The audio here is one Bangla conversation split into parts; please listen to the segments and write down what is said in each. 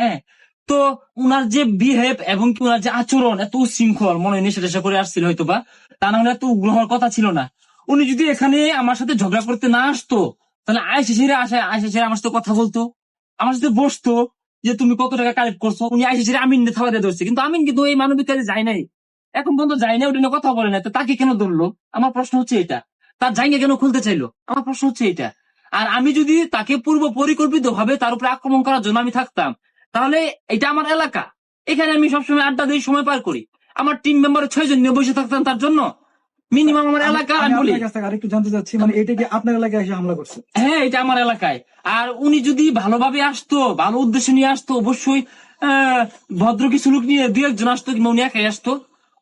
হ্যাঁ তো উনার যে বিহেভ এবং কি উনার যে আচরণ এত উশৃঙ্খল, মনে হয় নেশা করে আসছিল হয়তো বা তা না হলে এত উগ্র হওয়ার কথা ছিল না। উনি যদি এখানে আমার সাথে ঝগড়া করতে না আসতো, তাহলে আয়সা ছেড়ে আসে আয়সা ছেড়ে আমার সাথে কথা বলতো, আমার সাথে বসতো, যে তুমি কত টাকা কালেক্ট করছ, উনি আয়সা ছেড়ে আমিন থাবা দিয়ে ধরছে, কিন্তু আমিন কিন্তু এই মানবিক কাজে যায় নাই। এখন পর্যন্ত যায় না নিয়ে কথা বলে না তো তাকে কেন ধরলো? আমার প্রশ্ন হচ্ছে এটা। তার জায়গা কেন খুলতে চাইলো? আমার প্রশ্ন হচ্ছে এটা। আর আমি যদি তাকে পূর্ব পরিকল্পিত ভাবে তার উপরে আক্রমণ করার জন্য আমি থাকতাম তাহলে এটা আমার এলাকা। এখানে আমি সবসময় আড্ডা দিয়ে সময় পার করি। আমার টিম মেম্বার ছয় জন নিয়ে বসে থাকতাম তার জন্য। মিনিমাম আমার এলাকা আমি বলি। আরেকটু জানতে চাচ্ছি মানে এটা কি আপনার এলাকায় এসে হামলা করছে? হ্যাঁ এটা আমার এলাকায়। আর উনি যদি ভালোভাবে আসতো ভালো উদ্দেশ্য নিয়ে আসতো অবশ্যই আহ, ভদ্র কিছু লোক নিয়ে দু একজন আসতো কিংবা উনি একাই আসতো।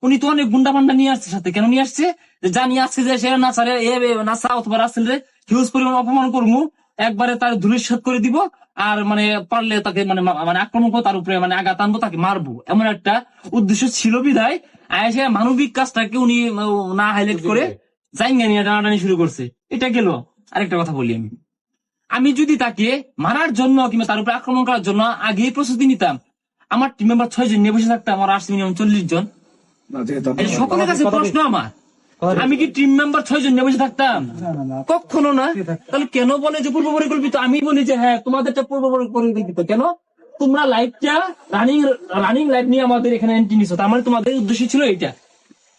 উনি তো অনেক গুন্ডা পান্ডা নিয়ে আসছে সাথে কেন নিয়ে আসছে? যে জানি আজকে যে সে নাচারে এ নাচা অথবা রাসেল রে হিউজ পরিমাণ অপমান করব একবারে তার ধূলিসাত করে দিব আর মানে পারলে তাকে মানে মানে আক্রমণ করে তার উপরে মানে আঘাত আনব তাকে মারবো। এমন একটা উদ্দেশ্য ছিল বিধায় আয়সা মানবিক কাজটাকে উনি না হাইলাইট করে জাইঙ্গা নিয়ে টানাটানি শুরু করছে। এটা গেল। আরেকটা কথা বলি আমি। আমি যদি তাকে মারার জন্য কিংবা তার উপরে আক্রমণ করার জন্য আগে প্রস্তুতি নিতাম আমার টিম মেম্বার ছয় জন নিয়ে বসে থাকতাম আমার আসছে মিনিমাম চল্লিশ জন। সকলের কাছে প্রশ্ন আমার। আমি কি টিম মেম্বার ছয় জন বসে থাকতাম। কখনো না? তাহলে কেন বলে যে পূর্ব পরিকল্পিত? আমি বলি যে হ্যাঁ তোমাদেরটা পূর্ব পরিকল্পিত। কেন? তোমরা লাইফটা রানিং রানিং লাইফ নিয়ে আমাদের এখানে এন্ট্রি নিছো। তার মানে তোমাদের উদ্দেশ্য ছিল এটা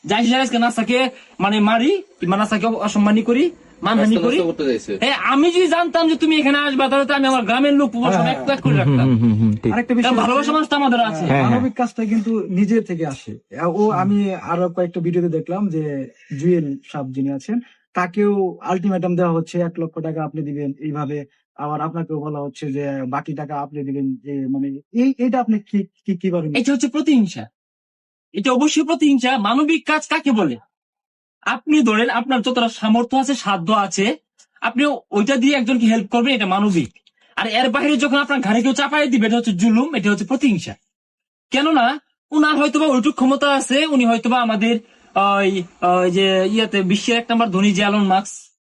যাই সাহেব নাসাকে মানে মারি কিংবা নাসাকে অসম্মানি করি। মানহানি করি হ্যাঁ আমি যদি জানতাম যে তুমি এখানে আসবা তাহলে তো আমি আমার গ্রামের লোক সব এক এক করে রাখতাম। আরেকটা বিষয় ভালোবাসা মানুষ আমাদের আছে। মানবিক কাজটা কিন্তু নিজের থেকে আসে। ও আমি আরও কয়েকটা ভিডিওতে দেখলাম যে জুয়েল সাহ যিনি আছেন তাকেও আলটিমেটাম দেওয়া হচ্ছে এক লক্ষ টাকা আপনি দিবেন। এইভাবে আবার আপনাকেও বলা হচ্ছে যে বাকি টাকা আপনি দিবেন যে মানে এই এটা আপনি কি কি নিচ্ছেন? এটা হচ্ছে প্রতিহিংসা। এটা অবশ্যই প্রতিহিংসা। মানবিক কাজ কাকে বলে? আপনি ধরেন আপনার যতটা সামর্থ্য আছে, সাধ্য আছে আপনি ওইটা দিয়ে একজনকে হেল্প করবেন, এটা মানবিক। আর এর বাইরে যখন আপনার ঘাড়ে কেউ চাপাই দিবে, এটা হচ্ছে জুলুম, এটা হচ্ছে প্রতিহিংসা। কেননা, উনার হয়তোবা ওইটুক ক্ষমতা আছে, উনি হয়তোবা আমাদের যে ইয়াতে, বিশ্বের এক নম্বর ধনী যে মার্কস